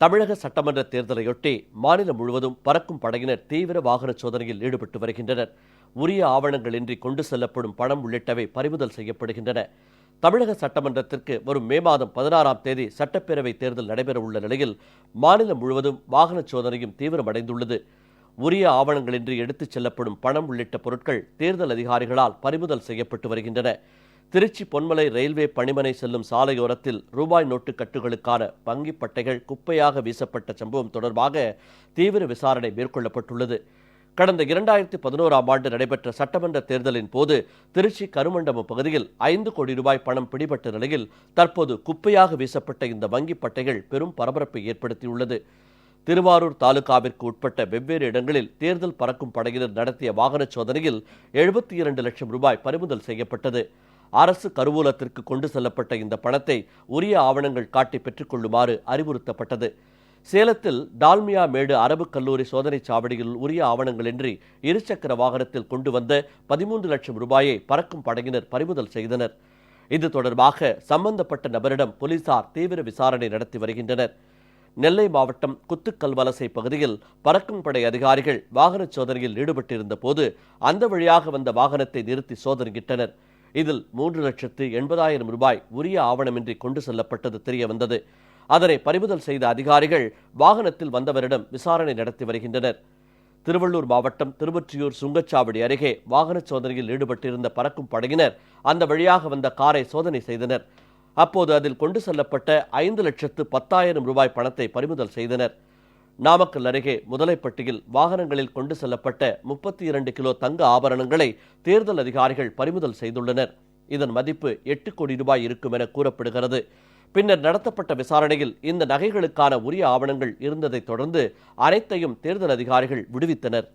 தமிழக சட்டமன்ற தேர்தலையொட்டி மாநிலம் முழுவதும் பறக்கும் படையினர் தீவிர வாகன சோதனையில் ஈடுபட்டு வருகின்றனர். உரிய ஆவணங்களின்றி கொண்டு செல்லப்படும் பணம் உள்ளிட்டவை பறிமுதல் செய்யப்படுகின்றன. தமிழக சட்டமன்றத்திற்கு வரும் மே மாதம் பதினாறாம் தேதி சட்டப்பேரவை தேர்தல் நடைபெறவுள்ள நிலையில் மாநிலம் முழுவதும் வாகன சோதனையும் தீவிரமடைந்துள்ளது. உரிய ஆவணங்களின்றி எடுத்துச் செல்லப்படும் பணம் உள்ளிட்ட பொருட்கள் தேர்தல் அதிகாரிகளால் பறிமுதல் செய்யப்பட்டு வருகின்றன. திருச்சி பொன்மலை ரயில்வே பணிமனை செல்லும் சாலையோரத்தில் ரூபாய் நோட்டு கட்டுகளுக்கான வங்கிப் பட்டைகள் குப்பையாக வீசப்பட்ட சம்பவம் தொடர்பாக தீவிர விசாரணை மேற்கொள்ளப்பட்டுள்ளது. கடந்த இரண்டாயிரத்தி பதினோராம் ஆண்டு நடைபெற்ற சட்டமன்ற தேர்தலின் போது திருச்சி கருமண்டபம் பகுதியில் ஐந்து கோடி ரூபாய் பணம் பிடிபட்ட நிலையில் தற்போது குப்பையாக வீசப்பட்ட இந்த வங்கிப் பட்டைகள் பெரும் பரபரப்பை ஏற்படுத்தியுள்ளது. திருவாரூர் தாலுகாவிற்கு உட்பட்ட வெவ்வேறு இடங்களில் தேர்தல் பறக்கும் படையினர் நடத்திய வாகன சோதனையில் எழுபத்தி இரண்டு லட்சம் ரூபாய் பறிமுதல் செய்யப்பட்டது. அரசு கருவூலத்திற்கு கொண்டு செல்லப்பட்ட இந்த பணத்தை உரிய ஆவணங்கள் காட்டி பெற்றுக்கொள்ளுமாறு அறிவுறுத்தப்பட்டது. சேலத்தில் டால்மியா மேடு அரபு கல்லூரி சோதனைச் சாவடியில் உரிய ஆவணங்களின்றி இருசக்கர வாகனத்தில் கொண்டு வந்த பதிமூன்று லட்சம் ரூபாயை பறக்கும் படையினர் பறிமுதல் செய்தனர். இது தொடர்பாக சம்பந்தப்பட்ட நபரிடம் போலீசார் தீவிர விசாரணை நடத்தி வருகின்றனர். நெல்லை மாவட்டம் குத்துக்கல்வலசை பகுதியில் பறக்கும் படை அதிகாரிகள் வாகன சோதனையில் ஈடுபட்டிருந்த போது அந்த வழியாக வந்த வாகனத்தை நிறுத்தி சோதனையிட்டனர். இதில் மூன்று லட்சத்து எண்பதாயிரம் ரூபாய் உரிய ஆவணமின்றி கொண்டு செல்லப்பட்டது தெரிய வந்தது அதனை பறிமுதல் செய்த அதிகாரிகள் வாகனத்தில் வந்தவரிடம் விசாரணை நடத்தி வருகின்றனர். திருவள்ளூர் மாவட்டம் திருவொற்றியூர் சுங்கச்சாவடி அருகே வாகன சோதனையில் ஈடுபட்டிருந்த பறக்கும் படையினர் அந்த வழியாக வந்த காரை சோதனை செய்தனர். அப்போது அதில் கொண்டு செல்லப்பட்ட ஐந்து லட்சத்து பத்தாயிரம் ரூபாய் பணத்தை பறிமுதல் செய்தனர். நாமக்கல் அருகே முதலைப்பட்டியில் வாகனங்களில் கொண்டு செல்லப்பட்ட முப்பத்தி இரண்டு கிலோ தங்க ஆபரணங்களை தேர்தல் அதிகாரிகள் பறிமுதல் செய்துள்ளனர். இதன் மதிப்பு எட்டு கோடி ரூபாய் இருக்கும் என கூறப்படுகிறது. பின்னர் நடத்தப்பட்ட விசாரணையில் இந்த நகைகளுக்கான உரிய ஆவணங்கள் இருந்ததைத் தொடர்ந்து அனைத்தையும் தேர்தல் அதிகாரிகள் விடுவித்தனர்.